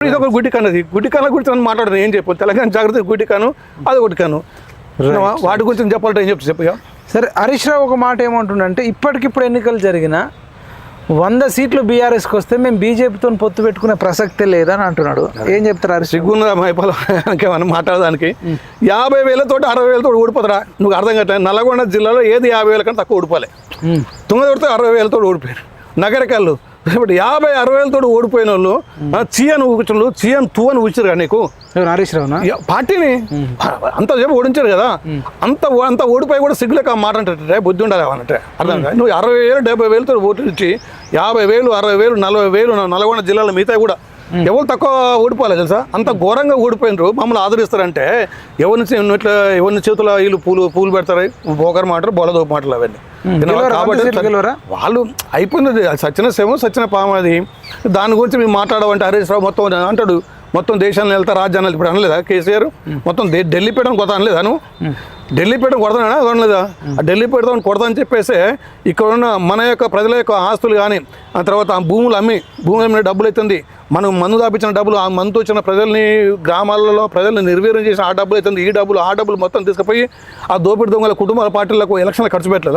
ఇది ఒక గుడ్డి కన్నది గుడ్డి కన్న గురించి మనం మాట్లాడదు ఏం చెప్పు? తెలంగాణ జాగ్రత్త గుడ్డి కాను అది ఒకటి కాను వాటి గురించి చెప్పాలంటే ఏం చెప్తా చెప్పు ఇక. సరే హరీష్ రావు ఒక మాట ఏమంటుండంటే ఇప్పటికిప్పుడు ఎన్నికలు జరిగినా వంద సీట్లు బీఆర్ఎస్కి వస్తే మేము బీజేపీతో పొత్తు పెట్టుకునే ప్రసక్తే లేదని అంటున్నాడు. ఏం చెప్తారు హరీష్? సిగ్గున్న మనం మాట్లాడడానికి యాభై వేలతోటి అరవై వేలతో ఓడిపోతారా నువ్వు అర్థం కావట్లేదు నల్లగొండ జిల్లాలో ఏది యాభై వేల కంటే తక్కువ ఓడిపోలే ఉమ్. తుంగతుడితో అరవై వేలతో ఓడిపోయారు నగరకాళ్ళు ఇప్పుడు యాభై అరవై వేలతో ఓడిపోయిన వాళ్ళు ఆ, చీయను ఊచులు చీయను తూ అని ఊచారు కదా నీకు హరీష్ రావునా? ఇక పార్టీని? అంత సేపు ఓడించారు కదా. అంత అంత ఓడిపోయి కూడా సిగ్గులేక మాట అంటే బుద్ధి ఉండాలి అనంటే అర్థం కాదు? నువ్వు అరవై వేలు డెబ్బై వేలతో ఓట్లు ఇచ్చి యాభై వేలు అరవై వేలు నలభై వేలు నల్గొండ జిల్లాలో మిగతా కూడా ఎవరు తక్కువ ఓడిపోవాలి తెలుసా? అంత ఘోరంగా ఓడిపోయినరు. మమ్మల్ని ఆదరిస్తారంటే ఎవరిని ఇట్లా ఎవరిని చేతుల వీళ్ళు పూలు పూలు పెడతారు బోకర్ మాటలు బొలదో మాటలు అవన్నీ. వాళ్ళు అయిపోయినది సచిన సేమో సచిన పాము అది. దాని గురించి మేము మాట్లాడమంటే హరీష్ రావు మొత్తం అంటాడు మొత్తం దేశాన్ని వెళ్తా రాజ్యాన్ని ఇప్పుడు అనలేదా కేసీఆర్? మొత్తం ఢిల్లీ పీఠం కొత్త అనలేదా నువ్వు? ఢిల్లీ పీఠం కొడతానా? అనలేదా ఆ ఢిల్లీ పీఠం కొడతాని చెప్పేసి ఇక్కడ ఉన్న మన యొక్క ప్రజల యొక్క ఆస్తులు కానీ ఆ తర్వాత ఆ భూములు అమ్మి భూములు అమ్మిన డబ్బులు అవుతుంది మనం మందు దాపించిన డబ్బులు ఆ మందు వచ్చిన ప్రజల్ని గ్రామాలలో ప్రజల్ని నిర్వీర్యం చేసిన ఆ డబ్బులు అవుతుంది ఈ డబ్బులు ఆ డబ్బులు మొత్తం తీసుకుపోయి ఆ దోపిడి దొంగల కుటుంబాల పార్టీలకు ఎలక్షన్లు ఖర్చు పెట్టలేదు?